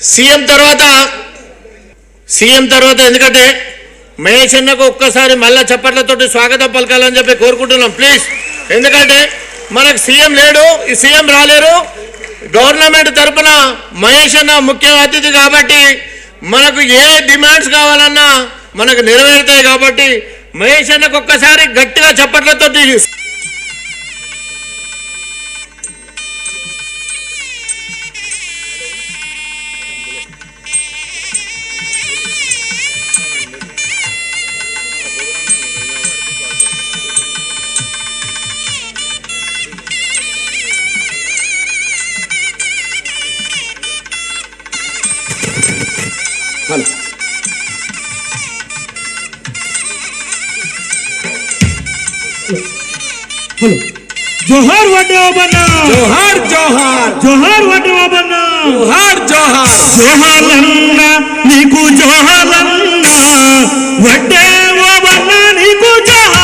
CM తర్వాత CM తర్వాత ఎందుకంటే మహేష్ అన్నకు ఒక్కసారి మళ్ళా చప్పట్లతోటి స్వాగతం పలకాలని చెప్పి కోరుకుంటున్నాం. ప్లీజ్ ఎందుకంటే మనకు సీఎం లేడు ఈ సీఎం రాలేరు. గవర్నమెంట్ తరపున మహేష్ అన్న ముఖ్య అతిథి కాబట్టి మనకు ఏ డిమాండ్స్ కావాలన్నా మనకు నెరవేరుతాయి కాబట్టి మహేష్ అన్నకు ఒక్కసారి గట్టిగా చప్పట్లతోటి హలో హలో జోహార్ వడ్డే ఓబన్న జోహార్ జోహార్ జోహార్ వడ్డే ఓబన్న జోహార్ జోహార్ జోహార్లన్న నీకు జోహార్లన్న వడ్డే ఓబన్న నీకు జోహార్లన్న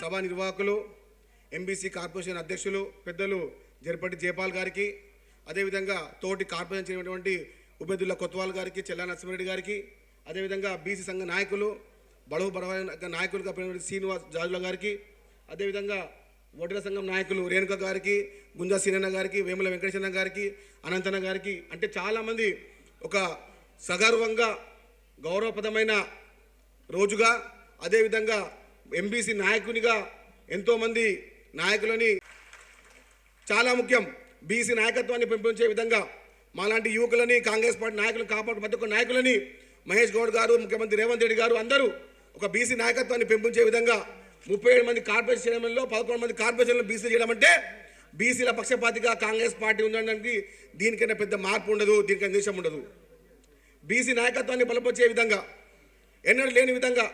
సభా నిర్వాహకులు ఎంబీసీ కార్పొరేషన్ అధ్యక్షులు పెద్దలు జరపటి జయపాల్ గారికి అదేవిధంగా తోటి కార్పొరేషన్ చెందినటువంటి ఉబేదుల్లా కొత్వాల్ గారికి చెల్లా నరసింహారెడ్డి గారికి అదేవిధంగా బీసీ సంఘ నాయకులు బడవు బడవ నాయకులుగా పేరున్నటువంటి శ్రీనివాస్ జాజుల గారికి అదేవిధంగా ఓటర్ల సంఘం నాయకులు రేణుక గారికి గుంజా సీనన్న గారికి వేముల వెంకటేశ్వర గారికి అనంతన్న గారికి అంటే చాలామంది ఒక సగర్వంగా గౌరవప్రదమైన రోజుగా అదేవిధంగా ఎంబీసీ నాయకునిగా ఎంతోమంది నాయకులని చాలా ముఖ్యం. బీసీ నాయకత్వాన్ని పెంపొంచే విధంగా మాలాంటి యువకులని కాంగ్రెస్ పార్టీ నాయకులను కాపాడు ప్రతి ఒక్క నాయకులని మహేష్ గౌడ్ గారు ముఖ్యమంత్రి రేవంత్ రెడ్డి గారు అందరూ ఒక బీసీ నాయకత్వాన్ని పెంపొంచే విధంగా ముప్పై ఏడు మంది కార్పొరేషన్ చైర్మన్లో పదకొండు మంది కార్పొరేషన్లు బీసీ చేయడం అంటే బీసీల పక్షపాతిగా కాంగ్రెస్ పార్టీ ఉండడానికి దీనికైనా పెద్ద మార్పు ఉండదు దీనికైనా దేశం ఉండదు. బీసీ నాయకత్వాన్ని బలపరిచే విధంగా ఎన్నడూ లేని విధంగా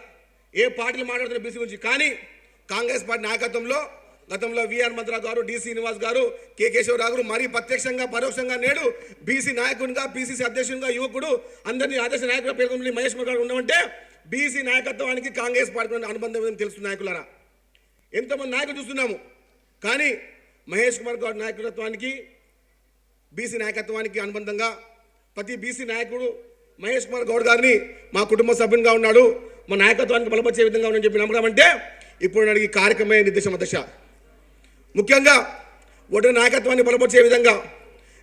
ఏ పార్టీలు మాట్లాడుతున్న బీసీ గురించి? కానీ కాంగ్రెస్ పార్టీ నాయకత్వంలో గతంలో విఆర్ మంత్రా గారు డి శ్రీనివాస్ గారు కె కేశవరావు గారు మరీ ప్రత్యక్షంగా పరోక్షంగా నేడు బీసీ నాయకునిగా బీసీసీ అధ్యక్షునిగా యువకుడు అందరినీ ఆదర్శ నాయకుడు పేర్కొని మహేష్ గారు ఉండమంటే బీసీ నాయకత్వానికి కాంగ్రెస్ పార్టీ అనుబంధం ఏదో తెలుసు నాయకులరా? ఎంతమంది నాయకులు చూస్తున్నాము. కానీ మహేష్ కుమార్ గారి నాయకత్వానికి బీసీ నాయకత్వానికి అనుబంధంగా ప్రతి బీసీ నాయకుడు మహేష్ కుమార్ గౌడ్ గారిని మా కుటుంబ సభ్యునిగా ఉన్నాడు. మా నాయకత్వానికి బలపరిచే విధంగా ఉన్నాడని చెప్పి నమ్మడం అంటే ఇప్పుడు నాడు కార్యక్రమమే నిర్దేశం దశ ముఖ్యంగా ఓటర్ నాయకత్వాన్ని బలపరిచే విధంగా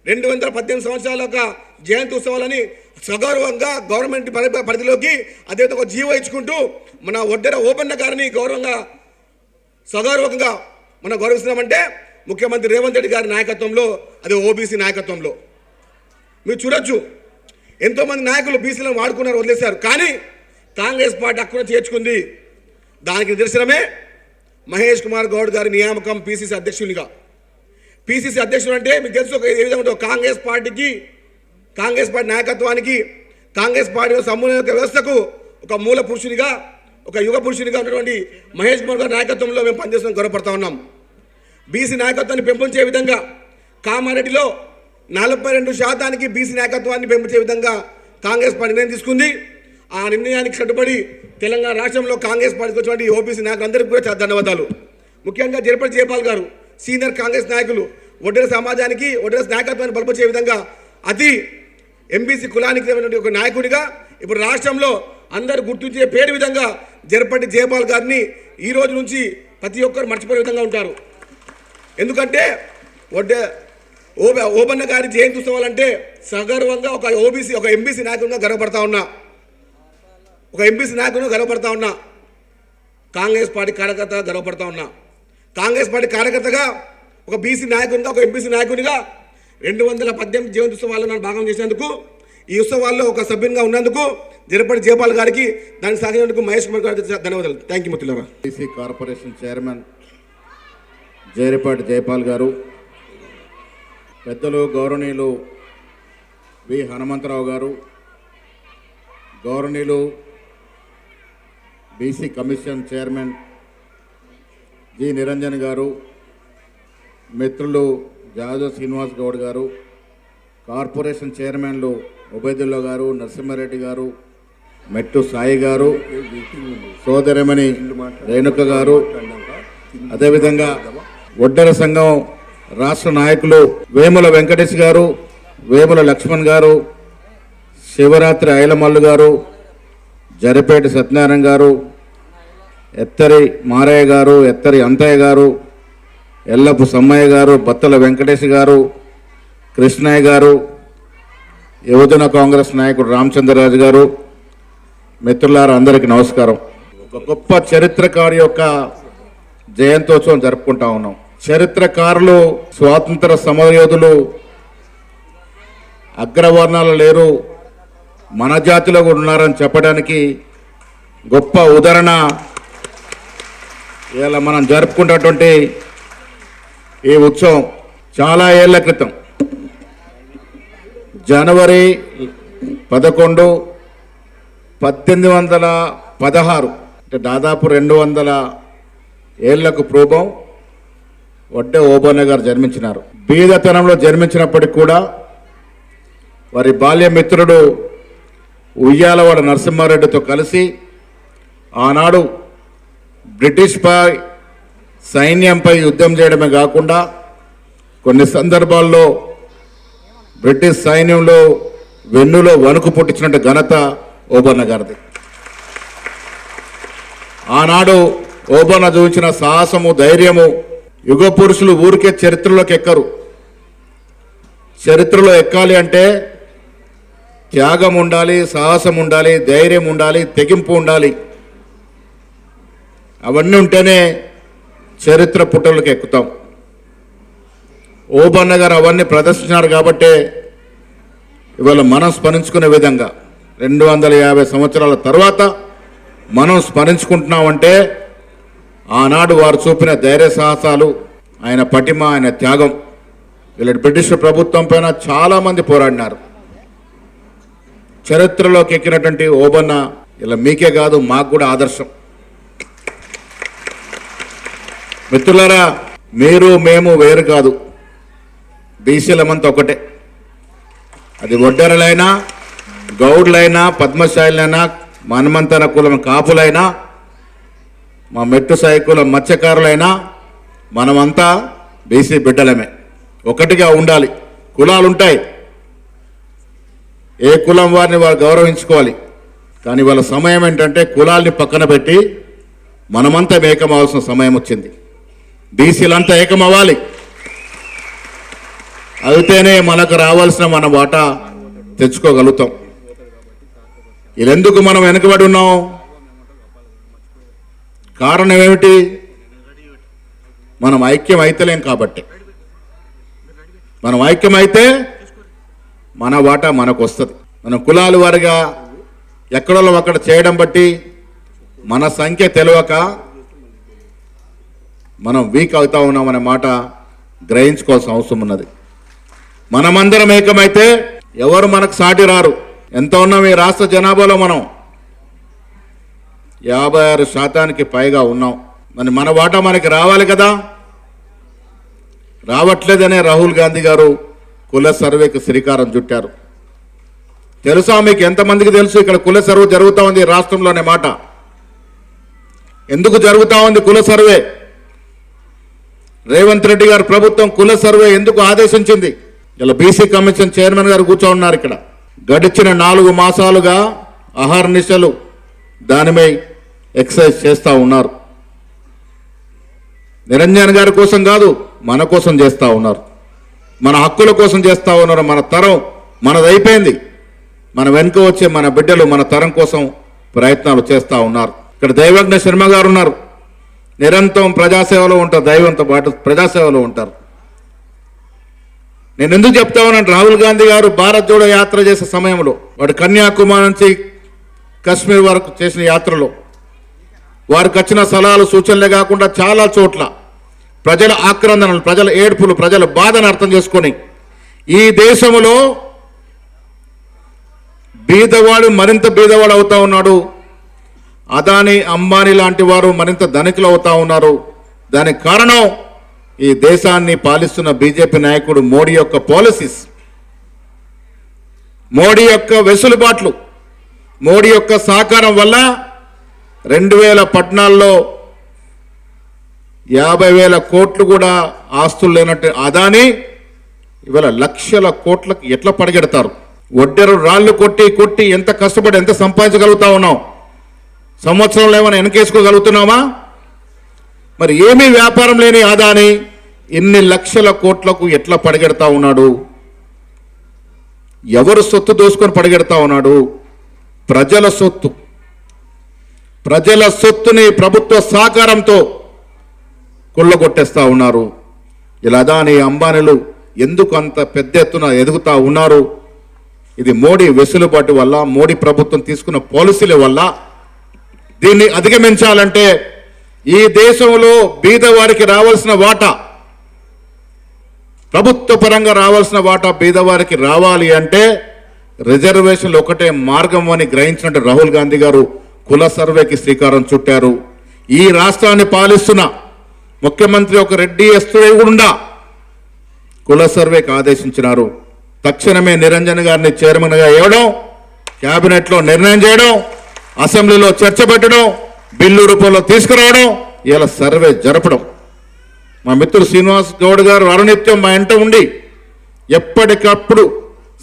రెండు వందల పద్దెనిమిది సంవత్సరాల యొక్క జయంతి ఉత్సవాలని సగౌరవంగా గవర్నమెంట్ పరిధిలోకి అదేవిధంగా ఒక జీవో ఇచ్చుకుంటూ మన ఒడ్డెర ఓపెన్న గారిని గౌరవంగా సగౌరవంగా మనం గౌరవిస్తున్నామంటే ముఖ్యమంత్రి రేవంత్ రెడ్డి గారి నాయకత్వంలో అదే ఓబీసీ నాయకత్వంలో. మీరు చూడొచ్చు ఎంతోమంది నాయకులు బీసీలను వాడుకున్నారు వదిలేశారు. కానీ కాంగ్రెస్ పార్టీ అక్కడ చేర్చుకుంది. దానికి నిదర్శనమే మహేష్ కుమార్ గౌడ్ గారి నియామకం పీసీసీ అధ్యక్షునిగా. పీసీసీ అధ్యక్షుడు అంటే మీకు తెలుసు ఒక ఏ విధంగా ఉంటుందో కాంగ్రెస్ పార్టీకి కాంగ్రెస్ పార్టీ నాయకత్వానికి కాంగ్రెస్ పార్టీ సమూహ వ్యవస్థకు ఒక మూల పురుషునిగా ఒక యుగ పురుషునిగా ఉన్నటువంటి మహేష్ కుమార్ గారి నాయకత్వంలో మేము పనిచేస్తాం గొడవపడతా ఉన్నాం. బీసీ నాయకత్వాన్ని పెంపొంచే విధంగా కామారెడ్డిలో నలభై రెండు శాతానికి బీసీ నాయకత్వాన్ని పెంపొంచే విధంగా కాంగ్రెస్ పార్టీ నిర్ణయం తీసుకుంది. ఆ నిర్ణయానికి కట్టుబడి తెలంగాణ రాష్ట్రంలో కాంగ్రెస్ పార్టీకి వచ్చినటువంటి ఓబీసీ నాయకులందరికీ కూడా చాలా ధన్యవాదాలు. ముఖ్యంగా జరపటి జయపాల్ గారు సీనియర్ కాంగ్రెస్ నాయకులు ఒడ్డర సమాజానికి ఒడ్డర నాయకత్వాన్ని బలపరిచే విధంగా అతి ఎంబీసీ కులానికి చెందినటువంటి ఒక నాయకుడిగా ఇప్పుడు రాష్ట్రంలో అందరు గుర్తించే పేరు విధంగా జరపటి జయపాల్ గారిని ఈ రోజు నుంచి ప్రతి ఒక్కరు మర్చిపోయే విధంగా ఉంటారు. ఎందుకంటే ఒడ్డే ఓ ఓబన్న గారి జయంతి ఉత్సవాలంటే సగర్వంగా ఒక ఓబీసీ ఒక ఎంబీసీ నాయకుడిగా గర్వపడతా ఉన్నా. ఒక ఎంపీసీ నాయకుడు గర్వపడతా ఉన్నా. కాంగ్రెస్ పార్టీ కార్యకర్తగా గర్వపడతా ఉన్నా. కాంగ్రెస్ పార్టీ కార్యకర్తగా ఒక బీసీ నాయకునిగా ఒక ఎంపీసీ నాయకునిగా రెండు వందల పద్దెనిమిది జయంతి ఉత్సవాల్లో నన్ను భాగం చేసినందుకు ఈ ఉత్సవాల్లో ఒక సభ్యునిగా ఉన్నందుకు జరపడి జయపాల్ గారికి దాన్ని సాగినందుకు మహేష్ కుమార్ గారికి ధన్యవాదాలు. థ్యాంక్ యూ మిత్రులారా BC corporation chairman Jeripati Jayapal గారు పెద్దలు గౌరవనీయులు వి హనుమంతరావు గారు గౌరవనీయులు BC commission chairman G Niranjan గారు మిత్రులు జాదవ్ శ్రీనివాస్ గౌడ్ గారు కార్పొరేషన్ చైర్మన్లు ఉబైదుల్లా గారు నరసింహారెడ్డి గారు మెట్టు సాయి గారు సోదరమణి రేణుక గారు అదేవిధంగా ఒడ్డర సంఘం రాష్ట్ర నాయకులు వేముల వెంకటేష్ గారు వేముల లక్ష్మణ్ గారు శివరాత్రి ఐలమల్లు గారు జరిపేటి సత్యనారాయణ గారు ఎత్తరి మారయ్య గారు ఎత్తరి అంతయ్య గారు ఎల్లపు సమ్మయ్య గారు బత్తల వెంకటేష్ గారు కృష్ణయ్య గారు యువజన కాంగ్రెస్ నాయకుడు రామచంద్రరాజు గారు మిత్రులారా అందరికీ నమస్కారం. ఒక గొప్ప చరిత్రకారు యొక్క జయంతోత్సవం జరుపుకుంటా ఉన్నాం. చరిత్రకారులు స్వాతంత్ర సమరయోధులు అగ్రవర్ణాలు లేరు. మన జాతిలో కూడా ఉన్నారని చెప్పడానికి గొప్ప ఉదాహరణ ఇలా మనం జరుపుకున్నటువంటి ఈ ఉత్సవం చాలా ఏళ్ళ క్రితం. జనవరి పదకొండు పద్దెనిమిది వందల పదహారు అంటే దాదాపు రెండు వందల ఏళ్ళకు పూర్వం వడ్డే ఓబన్న గారు జన్మించినారు. బీదతనంలో జన్మించినప్పటికి కూడా వారి బాల్య మిత్రుడు ఉయ్యాలవాడ నరసింహారెడ్డితో కలిసి ఆనాడు బ్రిటిష్ పై సైన్యంపై యుద్ధం చేయడమే కాకుండా కొన్ని సందర్భాల్లో బ్రిటిష్ సైన్యంలో వెన్నులో వణుకు పుట్టించినట్టు ఘనత ఓబన్న గారిది. ఆనాడు ఓబన్న చూపించిన సాహసము ధైర్యము యుగ పురుషులు ఊరికే చరిత్రలోకి ఎక్కరు. చరిత్రలో ఎక్కాలి అంటే త్యాగం ఉండాలి సాహసం ఉండాలి ధైర్యం ఉండాలి తెగింపు ఉండాలి. అవన్నీ ఉంటేనే చరిత్ర పుట్టలకు ఎక్కుతాం. ఓబన్న గారు అవన్నీ ప్రదర్శించినారు కాబట్టే ఇవాళ మనం స్మరించుకునే విధంగా రెండు వందల యాభై సంవత్సరాల తర్వాత మనం స్మరించుకుంటున్నామంటే ఆనాడు వారు చూపిన ధైర్య సాహసాలు ఆయన పటిమ ఆయన త్యాగం. వీళ్ళ బ్రిటిష్ ప్రభుత్వం పైన చాలామంది పోరాడినారు. చరిత్రలోకి ఎక్కినటువంటి ఓబన్న ఇలా మీకే కాదు మాకు కూడా ఆదర్శం. మిత్రులారా మీరు మేము వేరు కాదు. బీసీలమంతా ఒకటే. అది ఒడ్డెరలైనా గౌడ్లైనా పద్మశాలైనా మన్మంతన కులం కాపులైనా మా మెట్టు సాయి కులం మత్స్యకారులైనా మనమంతా బీసీ బిడ్డలమే. ఒకటిగా ఉండాలి. కులాలు ఉంటాయి ఏ కులం వారిని వారు గౌరవించుకోవాలి. కానీ వాళ్ళ సమయం ఏంటంటే కులాల్ని పక్కన పెట్టి మనమంతా ఏకమవలసిన సమయం వచ్చింది. బీసీలంతా ఏకమవ్వాలి. అయితేనే మనకు రావాల్సిన మన వాటా తెచ్చుకోగలుగుతాం. ఇదెందుకు మనం వెనుకబడి ఉన్నాం? కారణం ఏమిటి? మనం ఐక్యం అయితలేం కాబట్టి. మనం ఐక్యమైతే మన వాటా మనకు వస్తుంది మనం కులాలు వారిగా ఎక్కడో అక్కడ చేయడం బట్టి మన సంఖ్య తెలియక మనం వీక్ అవుతా ఉన్నామనే మాట గ్రహించుకోవాల్సిన అవసరం ఉన్నది. మనమందరం ఏకమైతే ఎవరు మనకు సాటి రారు. ఎంత ఉన్నాం ఈ రాష్ట్ర జనాభాలో మనం? యాభై ఆరు శాతానికి పైగా ఉన్నాం. మరి మన వాటా మనకి రావాలి కదా? రావట్లేదనే రాహుల్ గాంధీ గారు కుల సర్వేకి శ్రీకారం చుట్టారు. తెలుసా మీకు ఎంతమందికి తెలుసు? ఇక్కడ కుల సర్వే జరుగుతూ ఉంది రాష్ట్రంలోనే మాట. ఎందుకు జరుగుతూ ఉంది కుల సర్వే? రేవంత్ రెడ్డి గారు ప్రభుత్వం కుల సర్వే ఎందుకు ఆదేశించింది? ఇలా బీసీ కమిషన్ చైర్మన్ గారు కూర్చో ఉన్నారు ఇక్కడ. గడిచిన నాలుగు మాసాలుగా అహర్నిశలు దానిపై ఎక్సర్సైజ్ చేస్తూ ఉన్నారు. నిరంజన్ గారి కోసం కాదు మన కోసం చేస్తూ ఉన్నారు. మన హక్కుల కోసం చేస్తూ ఉన్నారు మన తరం మనదైపోయింది. మన వెనుక వచ్చే మన బిడ్డలు మన తరం కోసం ప్రయత్నాలు చేస్తూ ఉన్నారు. ఇక్కడ దైవజ్ఞ శర్మ గారు ఉన్నారు. నిరంతరం ప్రజాసేవలో ఉంటారు దైవంతో పాటు ప్రజాసేవలో ఉంటారు. నేను ఎందుకు చెప్తా ఉన్నాను రాహుల్ గాంధీ గారు భారత్ జోడో యాత్ర చేసే సమయంలో వాడు కన్యాకుమారి నుంచి కశ్మీర్ వరకు చేసిన యాత్రలో వారికి వచ్చిన సలహాలు సూచనలే కాకుండా చాలా చోట్ల ప్రజల ఆక్రందనలు ప్రజల ఏడ్పులు ప్రజల బాధను అర్థం చేసుకొని ఈ దేశంలో బీదవాడు మరింత బీదవాడు అవుతా ఉన్నాడు. అదాని అంబానీ లాంటి వారు మరింత ధనికులు అవుతా ఉన్నారు. దానికి కారణం ఈ దేశాన్ని పాలిస్తున్న బీజేపీ నాయకుడు మోడీ యొక్క పాలసీస్. మోడీ యొక్క వెసులుబాట్లు మోడీ యొక్క సహకారం వల్ల రెండు వేల పద్నాలుగులో యాభై వేల కోట్లు కూడా ఆస్తులు లేనట్టు అదాని ఇవాళ లక్షల కోట్లకు ఎట్లా పడగెడతారు? ఒడ్డెరు రాళ్ళు కొట్టి కొట్టి ఎంత కష్టపడి ఎంత సంపాదించగలుగుతా ఉన్నాం సంవత్సరంలో ఏమైనా వెనకేసుకోగలుగుతున్నామా మరి ఏమీ వ్యాపారం లేని ఆదాని ఇన్ని లక్షల కోట్లకు ఎట్లా పడగెడతా ఉన్నాడు? ఎవరు సొత్తు దోసుకొని పడగెడతా ఉన్నాడు? ప్రజల సొత్తు. ప్రజల సొత్తుని ప్రభుత్వ సహకారంతో కొల్లగొట్టేస్తా ఉన్నారు. ఇలా అదాని అంబానీలు ఎందుకు అంత పెద్ద ఎత్తున ఎదుగుతా ఉన్నారు? ఇది మోడీ వెసులుబాటు వల్ల మోడీ ప్రభుత్వం తీసుకున్న పాలసీల వల్ల దీన్ని అధిగమించాలంటే ఈ దేశంలో బీదవారికి రావాల్సిన వాటా ప్రభుత్వ పరంగా రావాల్సిన వాటా బీదవారికి రావాలి అంటే రిజర్వేషన్లు ఒకటే మార్గం అని గ్రహించినట్టు రాహుల్ గాంధీ గారు కుల సర్వేకి శ్రీకారం చుట్టారు. ఈ రాష్ట్రాన్ని పాలిస్తున్న ముఖ్యమంత్రి ఒక రెడ్డి ఎస్తుడే కూడా కుల సర్వేకి ఆదేశించినారు తక్షణమే నిరంజన్ గారిని చైర్మన్గా ఇవ్వడం క్యాబినెట్లో నిర్ణయం చేయడం అసెంబ్లీలో చర్చ పెట్టడం బిల్లు రూపంలో తీసుకురావడం ఇలా సర్వే జరపడం. మా మిత్రుడు శ్రీనివాస్ గౌడ్ గారు అరుణిత్యం మా ఇంట ఉండి ఎప్పటికప్పుడు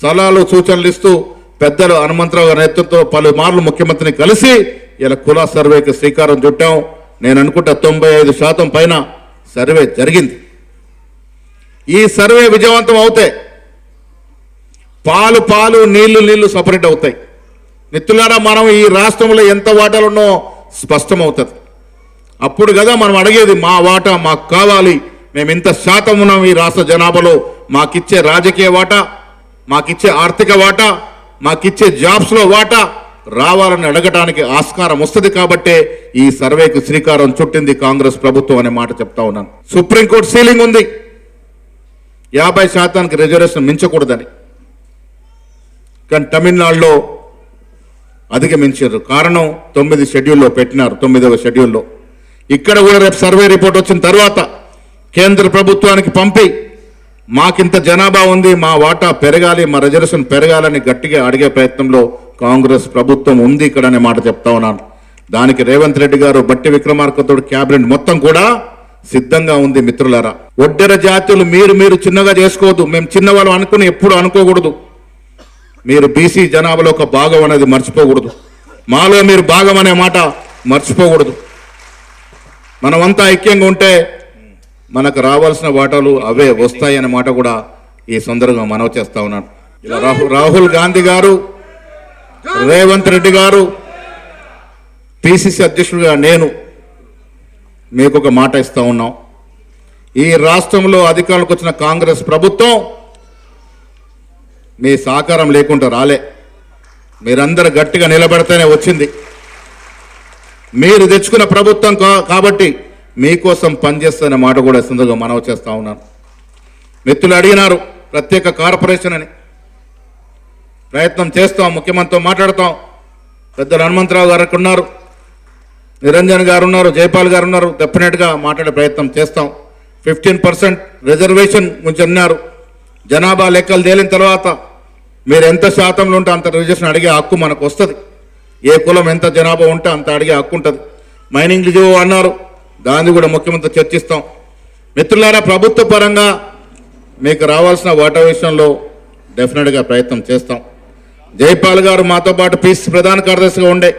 సలహాలు సూచనలు ఇస్తూ పెద్దలు హనుమంతరావు గారి నేతృత్వంతో పలుమార్లు ముఖ్యమంత్రిని కలిసి ఇలా కుల సర్వేకి శ్రీకారం చుట్టాం. నేను అనుకుంటా తొంభై ఐదు శాతం పైన సర్వే జరిగింది. ఈ సర్వే విజయవంతం అవుతే పాలు పాలు నీళ్ళు నీళ్ళు సపరేట్ అవుతాయి. మిత్రులారా మనం ఈ రాష్ట్రంలో ఎంత వాటాలు ఉన్నో స్పష్టమవుతుంది. అప్పుడు కదా మనం అడిగేది మా వాటా మాకు కావాలి మేము ఇంత శాతం ఉన్నాం ఈ రాష్ట్ర జనాభాలో మాకిచ్చే రాజకీయ వాటా మాకిచ్చే ఆర్థిక వాటా మాకిచ్చే జాబ్స్లో వాటా రావాలని అడగటానికి ఆస్కారం వస్తుంది కాబట్టే ఈ సర్వేకి శ్రీకారం చుట్టింది కాంగ్రెస్ ప్రభుత్వం అనే మాట చెప్తా ఉన్నాను. సుప్రీంకోర్టు సీలింగ్ ఉంది. యాభై శాతానికి రిజర్వేషన్ మించకూడదని. కానీ తమిళనాడులో అధిగమించారు. కారణం తొమ్మిది షెడ్యూల్లో పెట్టినారు తొమ్మిదవ షెడ్యూల్లో. ఇక్కడ కూడా రేపు సర్వే రిపోర్ట్ వచ్చిన తర్వాత కేంద్ర ప్రభుత్వానికి పంపి మాకింత జనాభా ఉంది మా వాటా పెరగాలి మా రిజర్వేషన్ పెరగాలని గట్టిగా అడిగే ప్రయత్నంలో కాంగ్రెస్ ప్రభుత్వం ఉంది ఇక్కడ అనే మాట చెప్తా ఉన్నాను. దానికి రేవంత్ రెడ్డి గారు బట్టి విక్రమార్కతో క్యాబినెట్ మొత్తం కూడా సిద్ధంగా ఉంది మిత్రులారా. ఒడ్డెర జాతులు మీరు మీరు చిన్నగా చేసుకోవద్దు. మేము చిన్నవాళ్ళు అనుకుని ఎప్పుడు అనుకోకూడదు. మీరు బీసీ జనాభాలో ఒక భాగం అనేది మర్చిపోకూడదు. మాలో మీరు భాగం అనే మాట మర్చిపోకూడదు. మనమంతా ఐక్యంగా ఉంటే మనకు రావాల్సిన వాటాలు అవే వస్తాయి అనే మాట కూడా ఈ సందర్భంగా మనవి చేస్తా ఉన్నాను. ఇలా రాహుల్ రాహుల్ గాంధీ గారు రేవంత్ రెడ్డి గారు పిసిసి అధ్యక్షుడిగా నేను మీకు ఒక మాట ఇస్తూ ఉన్నాం. ఈ రాష్ట్రంలో అధికారంలోకి వచ్చిన కాంగ్రెస్ ప్రభుత్వం మీ సహకారం లేకుండా రాలే. మీరందరూ గట్టిగా నిలబడితేనే వచ్చింది. మీరు తెచ్చుకున్న ప్రభుత్వం కా- కాబట్టి మీకోసం పనిచేస్తున్న మాట కూడా సందర్భంగా మనవి చేస్తూ ఉన్నాను. మిత్రులు అడిగినారు ప్రత్యేక కార్పొరేషన్ అని. ప్రయత్నం చేస్తాం ముఖ్యమంత్రితో మాట్లాడతాం. పెద్దలు హనుమంతరావు గారు ఉన్నారు. నిరంజన్ గారు ఉన్నారు జైపాల్ గారు ఉన్నారు. డెఫినెట్గా మాట్లాడే ప్రయత్నం చేస్తాం. ఫిఫ్టీన్ పర్సెంట్ రిజర్వేషన్ గురించి అన్నారు జనాభా లెక్కలు తేలిన తర్వాత మీరు ఎంత శాతంలో ఉంటే అంత రిజర్వేషన్ అడిగే హక్కు మనకు వస్తుంది ఏ కులం ఎంత జనాభా ఉంటే అంత అడిగే హక్కు ఉంటుంది. మైనింగ్ రిజర్వ్ అన్నారు. దాన్ని కూడా ముఖ్యమంత్రి చర్చిస్తాం. మిత్రులారా ప్రభుత్వ పరంగా మీకు రావాల్సిన వాటా విషయంలో డెఫినెట్గా ప్రయత్నం చేస్తాం. జైపాల్ గారు మాతో పాటు పీస్ ప్రధాన కార్యదర్శిగా ఉండే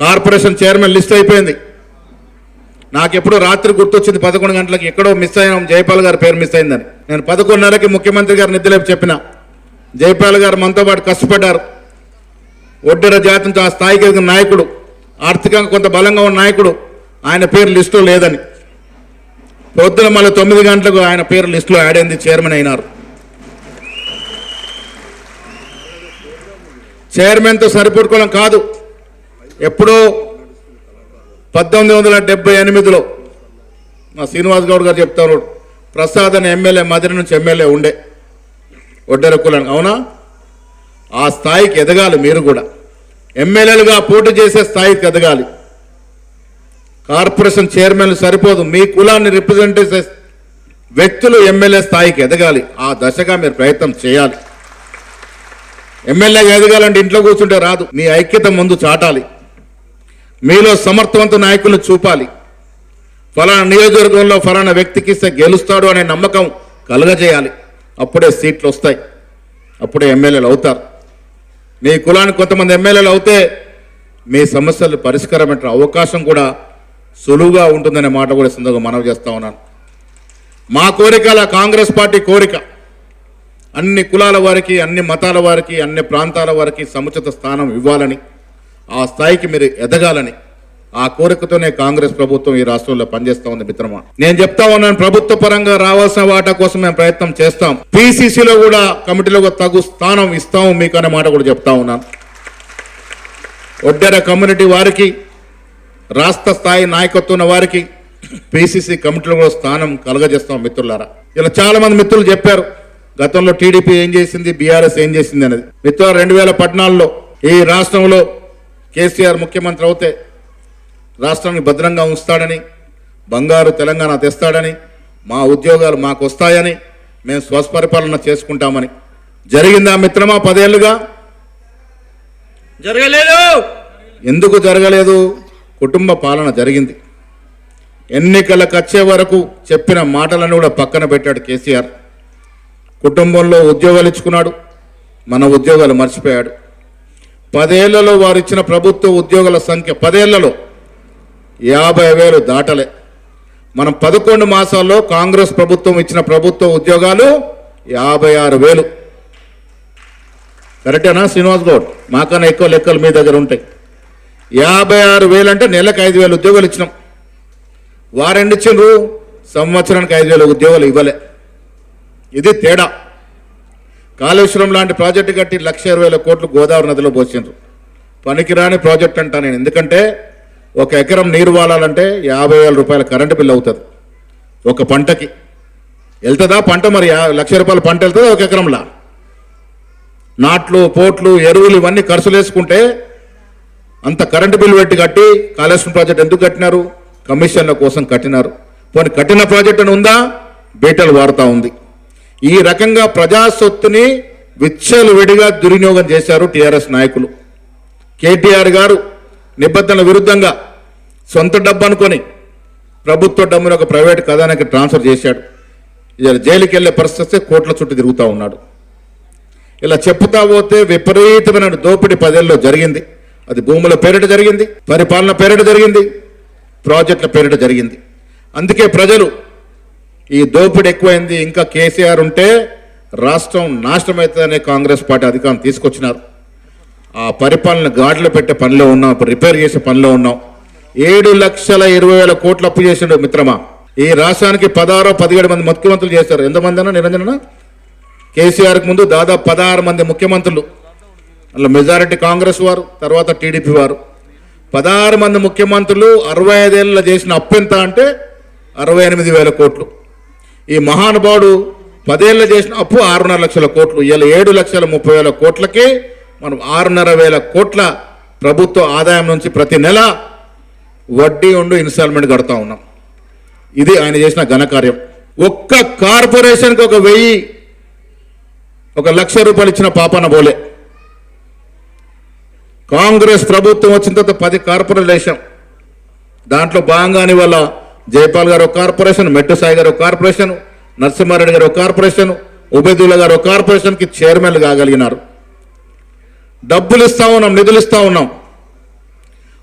కార్పొరేషన్ చైర్మన్ లిస్ట్ అయిపోయింది. నాకు ఎప్పుడు రాత్రి గుర్తొచ్చింది పదకొండు గంటలకి ఎక్కడో మిస్ అయినాం జైపాల్ గారి పేరు మిస్ అయిందని. నేను పదకొండున్నరకి ముఖ్యమంత్రి గారు నిద్రలేపు చెప్పిన. జైపాల్ గారు మనతో పాటు కష్టపడ్డారు. ఒడ్డెర జాతి ఆ స్థాయికి ఎదిగిన నాయకుడు ఆర్థికంగా కొంత బలంగా ఉన్న నాయకుడు ఆయన పేరు లిస్టులో లేదని. పొద్దున మళ్ళీ తొమ్మిది గంటలకు ఆయన పేరు లిస్టులో యాడ్ అయింది చైర్మన్ అయినారు. చైర్మన్తో సరిపెట్టుకోవడం కాదు. ఎప్పుడో పద్దెనిమిది వందల డెబ్బై ఎనిమిదిలో మా శ్రీనివాస్ గౌడ్ గారు చెప్తారు ప్రసాద్ అనే ఎమ్మెల్యే మధుర నుంచి ఎమ్మెల్యే ఉండే. ఒడ్డెర కులం అవునా? ఆ స్థాయికి ఎదగాలి మీరు కూడా. ఎమ్మెల్యేలుగా పోటీ చేసే స్థాయికి ఎదగాలి. కార్పొరేషన్ చైర్మన్లు సరిపోదు. మీ కులాన్ని రిప్రజెంట్ చేసే వ్యక్తులు ఎమ్మెల్యే స్థాయికి ఎదగాలి. ఆ దశగా మీరు ప్రయత్నం చేయాలి. ఎమ్మెల్యేగా ఎదగాలంటే ఇంట్లో కూర్చుంటే రాదు. మీ ఐక్యత ముందు చాటాలి. మీలో సమర్థవంత నాయకులు చూపాలి. ఫలానా నియోజకవర్గంలో ఫలానా వ్యక్తికి ఇస్తే గెలుస్తాడు అనే నమ్మకం కలగజేయాలి. అప్పుడే సీట్లు వస్తాయి. అప్పుడే ఎమ్మెల్యేలు అవుతారు. మీ కులానికి కొంతమంది ఎమ్మెల్యేలు అవుతే మీ సమస్యలు పరిష్కారం అవకాశం కూడా సులువుగా ఉంటుందనే మాట కూడా సందర్భంగా మనవి చేస్తా ఉన్నాను. మా కోరిక కాంగ్రెస్ పార్టీ కోరిక అన్ని కులాల వారికి అన్ని మతాల వారికి అన్ని ప్రాంతాల వారికి సముచిత స్థానం ఇవ్వాలని ఆ స్థాయికి మీరు ఎదగాలని ఆ కోరికతోనే కాంగ్రెస్ ప్రభుత్వం ఈ రాష్ట్రంలో పనిచేస్తా ఉంది మిత్రమా. నేను చెప్తా ఉన్నాను ప్రభుత్వ పరంగా రావాల్సిన వాటా కోసం మేము ప్రయత్నం చేస్తాం. పిసిసిలో కూడా కమిటీలో తగు స్థానం ఇస్తాం మీకు అనే మాట కూడా చెప్తా ఉన్నాను ఒడ్డెర కమ్యూనిటీ వారికి రాష్ట్ర స్థాయి నాయకత్వం ఉన్న వారికి పిసిసి కమిటీలో కూడా స్థానం కలగజేస్తాం మిత్రులారా. ఇలా చాలా మంది మిత్రులు చెప్పారు గతంలో టీడీపీ ఏం చేసింది? బీఆర్ఎస్ ఏం చేసింది అనేది మిత్రులు రెండు వేల పద్నాలుగులో ఈ రాష్ట్రంలో కేసీఆర్ ముఖ్యమంత్రి అవుతే రాష్ట్రాన్ని భద్రంగా ఉంచుతాడని బంగారు తెలంగాణ తెస్తాడని మా ఉద్యోగాలు మాకు వస్తాయని మేము స్వస్పరిపాలన చేసుకుంటామని. జరిగిందా మిత్రమా పదేళ్ళుగా? జరగలేదు! ఎందుకు జరగలేదు? కుటుంబ పాలన జరిగింది. ఎన్నికలకు వచ్చే వరకు చెప్పిన మాటలను కూడా పక్కన పెట్టాడు కేసీఆర్. కుటుంబంలో ఉద్యోగాలు ఇచ్చుకున్నాడు. మన ఉద్యోగాలు మర్చిపోయాడు. పదేళ్ళలో వారు ఇచ్చిన ప్రభుత్వ ఉద్యోగాల సంఖ్య పదేళ్ళలో యాభై వేలు దాటలే. మనం పదకొండు మాసాల్లో కాంగ్రెస్ ప్రభుత్వం ఇచ్చిన ప్రభుత్వ ఉద్యోగాలు యాభై ఆరు వేలు. కరెక్టేనా శ్రీనివాస్ గౌడ్? మాకన్నా ఎక్కువ లెక్కలు మీ దగ్గర ఉంటాయి. యాభై ఆరు వేలు అంటే నెలకు ఐదు వేలు ఉద్యోగాలు ఇచ్చినాం. వారెండిచ్చిండ్రు సంవత్సరానికి ఐదు వేల ఉద్యోగాలు ఇవ్వలే. ఇది తేడా. కాళేశ్వరం లాంటి ప్రాజెక్టు కట్టి లక్ష ఇరవై వేల కోట్లు గోదావరి నదిలో పోసిండ్రు. పనికిరాని ప్రాజెక్ట్ అంటా నేను. ఎందుకంటే ఒక ఎకరం నీరు వాలాలంటే యాభై వేల రూపాయల కరెంటు బిల్లు అవుతుంది. ఒక పంటకి. వెళ్తుందా పంట మరి? యా- లక్ష రూపాయల పంట వెళ్తుందా ఒక ఎకరంలా? నాట్లు పోట్లు ఎరువులు ఇవన్నీ ఖర్చులు వేసుకుంటే అంత కరెంటు బిల్లు పెట్టి కట్టి కాళేశ్వరం ప్రాజెక్ట్ ఎందుకు కట్టినారు? కమిషన్ల కోసం కట్టినారు. పోనీ కట్టిన ప్రాజెక్ట్ అని ఉందా? బీటలు వాడుతూ ఉంది. ఈ రకంగా ప్రజాసొత్తుని విచ్చలు విడిగా దుర్వినియోగం చేశారు టీఆర్ఎస్ నాయకులు. కేటీఆర్ గారు నిబంధనల విరుద్ధంగా సొంత డబ్బు అనుకొని ప్రభుత్వ డబ్బును ఒక ప్రైవేట్ ఖజానాకి ట్రాన్స్ఫర్ చేశాడు. ఇలా జైలుకి వెళ్ళే పరిస్థితి కోట్ల చుట్టూ తిరుగుతూ ఉన్నాడు. ఇలా చెప్పుతా పోతే విపరీతమైన దోపిడీ పదేళ్ళలో జరిగింది. అది భూముల పేరిట జరిగింది పరిపాలన పేరిట జరిగింది ప్రాజెక్టుల పేరిట జరిగింది. అందుకే ప్రజలు ఈ దోపిడీ ఎక్కువైంది ఇంకా కేసీఆర్ ఉంటే రాష్ట్రం నాశనం అవుతుందనే కాంగ్రెస్ పార్టీ అధికారం తీసుకొచ్చినారు. ఆ పరిపాలన గాడిలో పెట్టే పనిలో ఉన్నాం ఇప్పుడు రిపేర్ చేసే పనిలో ఉన్నాం. ఏడు లక్షల ఇరవై వేల కోట్లు అప్పు చేసిండు మిత్రమా. ఈ రాష్ట్రానికి పదహారో పదిహేడు మంది ముఖ్యమంత్రులు చేశారు. ఎంతమంది అన్న నిరంజన కేసీఆర్కి ముందు దాదాపు పదహారు మంది ముఖ్యమంత్రులు. అందులో మెజారిటీ కాంగ్రెస్ వారు తర్వాత టీడీపీ వారు. పదహారు మంది ముఖ్యమంత్రులు అరవై ఐదేళ్ళలో చేసిన అప్పు ఎంత అంటే అరవై ఎనిమిది వేల కోట్లు. ఈ మహానుభావుడు పదేళ్ళు చేసిన అప్పు ఆరున్నర లక్షల కోట్లు ఇలా ఏడు లక్షల ముప్పై వేల కోట్లకి మనం ఆరున్నర వేల కోట్ల ప్రభుత్వ ఆదాయం నుంచి ప్రతి నెల వడ్డీ ఉండు ఇన్స్టాల్మెంట్ కడతా ఉన్నాం. ఇది ఆయన చేసిన ఘనకార్యం ఒక్క కార్పొరేషన్కి ఒక వెయ్యి ఒక లక్ష రూపాయలు ఇచ్చిన పాపన బోలే. కాంగ్రెస్ ప్రభుత్వం వచ్చిన తర్వాత పది కార్పొరేషన్ దాంట్లో భాగంగానే వాళ్ళ జయపాల్ గారు ఒక కార్పొరేషన్ మెట్టు సాయి గారు ఒక కార్పొరేషన్ నరసింహారెడ్డి గారు ఒక కార్పొరేషన్ ఉబేదుల్లా గారు ఒక కార్పొరేషన్కి చైర్మన్లు కాగలిగినారు. డబ్బులు ఇస్తా ఉన్నాం నిధులు ఇస్తా ఉన్నాం.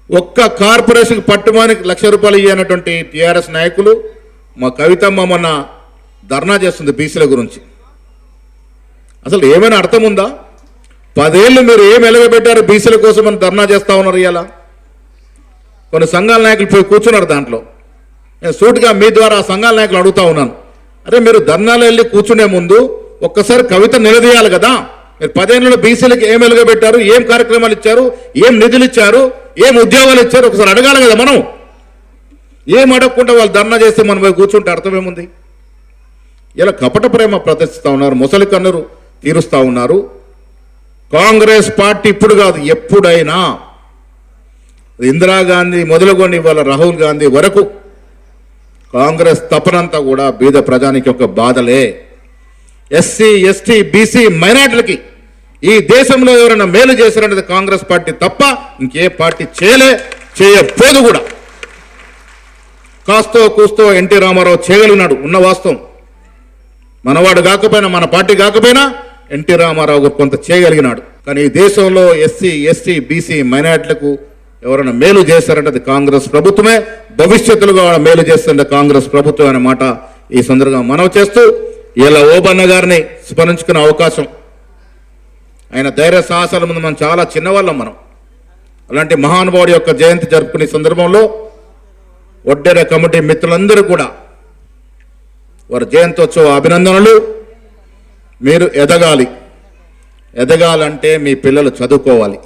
ఒక్క కార్పొరేషన్కి పట్టుమానికి లక్ష రూపాయలు ఇవ్వనటువంటి టీఆర్ఎస్ నాయకులు మా కవితమ్మ మొన్న ధర్నా చేస్తుంది బీసీల గురించి. అసలు ఏమైనా అర్థం ఉందా? పదేళ్ళు మీరు ఏం ఎలగబెట్టారు బీసీల కోసం అని ధర్నా చేస్తా ఉన్నారు ఇలా కొన్ని సంఘాల నాయకులు పోయి కూర్చున్నారు దాంట్లో. నేను సూటిగా మీ ద్వారా ఆ సంఘాల నాయకులు అడుగుతా ఉన్నాను. అరే మీరు ధర్నాలు వెళ్ళి కూర్చునే ముందు ఒక్కసారి కవిత నిలదీయాలి కదా. మీరు పదేళ్ళలో బీసీలకు ఏం వెలుగబెట్టారు ఏం కార్యక్రమాలు ఇచ్చారు ఏం నిధులు ఇచ్చారు ఏం ఉద్యోగాలు ఇచ్చారు ఒకసారి అడగాలి కదా మనం. ఏం అడగకుండా వాళ్ళు ధర్నా చేస్తే మనం పోయి కూర్చుంటే అర్థమేముంది? ఇలా కపట ప్రేమ ప్రదర్శిస్తూ ఉన్నారు ముసలి కన్నురు తీరుస్తూ ఉన్నారు. కాంగ్రెస్ పార్టీ ఇప్పుడు కాదు ఎప్పుడైనా. ఇందిరాగాంధీ మొదలుకొని ఇవాళ రాహుల్ గాంధీ వరకు కాంగ్రెస్ తపనంతా కూడా బీద ప్రజానికి ఒక బాధలే. ఎస్సీ ఎస్టీ బీసీ మైనార్టీలకి ఈ దేశంలో ఎవరైనా మేలు చేశారనేది కాంగ్రెస్ పార్టీ తప్ప ఇంకే పార్టీ చేయలే చేయబోదు కూడా. కాస్తో కూస్తో ఎన్టీ రామారావు చేయగలిగినాడు ఉన్న వాస్తవం. మనవాడు కాకపోయినా మన పార్టీ కాకపోయినా ఎన్టీ రామారావు కొంత చేయగలిగినాడు. కానీ ఈ దేశంలో ఎస్సీ ఎస్టీ బీసీ మైనార్టీలకు ఎవరైనా మేలు చేశారంటే అది కాంగ్రెస్ ప్రభుత్వమే. భవిష్యత్తులో మేలు చేస్తుంటే కాంగ్రెస్ ప్రభుత్వం అనే మాట ఈ సందర్భంగా మనవి చేస్తూ ఇలా ఓబన్న గారిని స్మరించుకునే అవకాశం. ఆయన ధైర్య సాహసాల ముందు మనం చాలా చిన్నవాళ్ళం మనం. అలాంటి మహానుభావుడి యొక్క జయంతి జరుపుకునే సందర్భంలో ఒడ్డెర కమిటీ మిత్రులందరూ కూడా వారి జయంతోత్సవ అభినందనలు. మీరు ఎదగాలి. ఎదగాలంటే మీ పిల్లలు చదువుకోవాలి.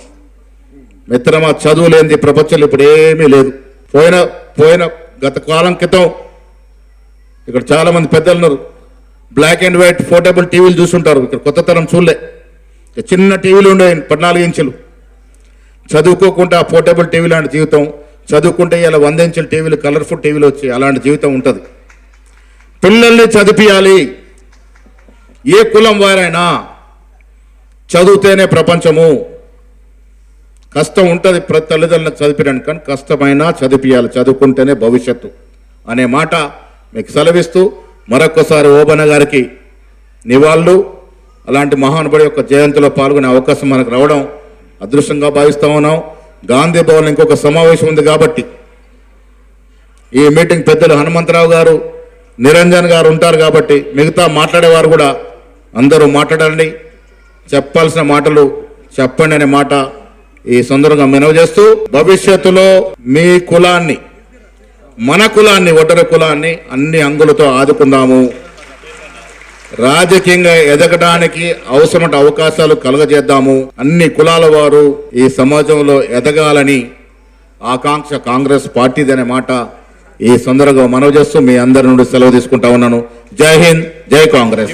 మిత్రమా చదువు లేనిది ప్రపంచంలో ఇప్పుడు ఏమీ లేదు. పోయిన పోయిన గత కాలం క్రితం ఇక్కడ చాలా మంది పెద్దలు ఉన్నారు. బ్లాక్ అండ్ వైట్ పోర్టబుల్ టీవీలు చూస్తుంటారు. ఇక్కడ కొత్త తరం చూడలే చిన్న టీవీలు ఉండే పద్నాలుగు ఇంచులు. చదువుకోకుండా పోర్టబుల్ టీవీ లాంటి జీవితం చదువుకుంటే ఇలా వంద ఇంచుల టీవీలు కలర్ఫుల్ టీవీలు వచ్చి అలాంటి జీవితం ఉంటుంది. పిల్లల్ని చదివియాలి ఏ కులం వారైనా చదివితేనే ప్రపంచము. కష్టం ఉంటుంది ప్రతి తల్లిదండ్రులకు చదివించడానికి కానీ కష్టమైనా చదివియాలి చదువుకుంటేనే భవిష్యత్తు అనే మాట మీకు సెలవిస్తూ మరొకసారి ఓబన గారికి నివాళులు. అలాంటి మహానుభుడి యొక్క జయంతిలో పాల్గొనే అవకాశం మనకు రావడం అదృష్టంగా భావిస్తూ ఉన్నాం. గాంధీ భవన్ ఇంకొక సమావేశం ఉంది కాబట్టి ఈ మీటింగ్ పెద్దలు హనుమంతరావు గారు నిరంజన్ గారు ఉంటారు కాబట్టి మిగతా మాట్లాడేవారు కూడా అందరూ మాట్లాడండి. చెప్పాల్సిన మాటలు చెప్పండి అనే మాట ఈ సందర్భంగా మనవి చేస్తూ భవిష్యత్తులో మీ కులాన్ని మన కులాన్ని ఒడ్డర కులాన్ని అన్ని అంగులతో ఆదుకుందాము. రాజకీయంగా ఎదగడానికి అవసరమైన అవకాశాలు కలగజేద్దాము. అన్ని కులాల వారు ఈ సమాజంలో ఎదగాలని ఆకాంక్ష కాంగ్రెస్ పార్టీది అనే మాట ఈ సందర్భంగా మనవి చేస్తూ మీ అందరి నుండి సెలవు తీసుకుంటా ఉన్నాను. జై హింద్ జై కాంగ్రెస్.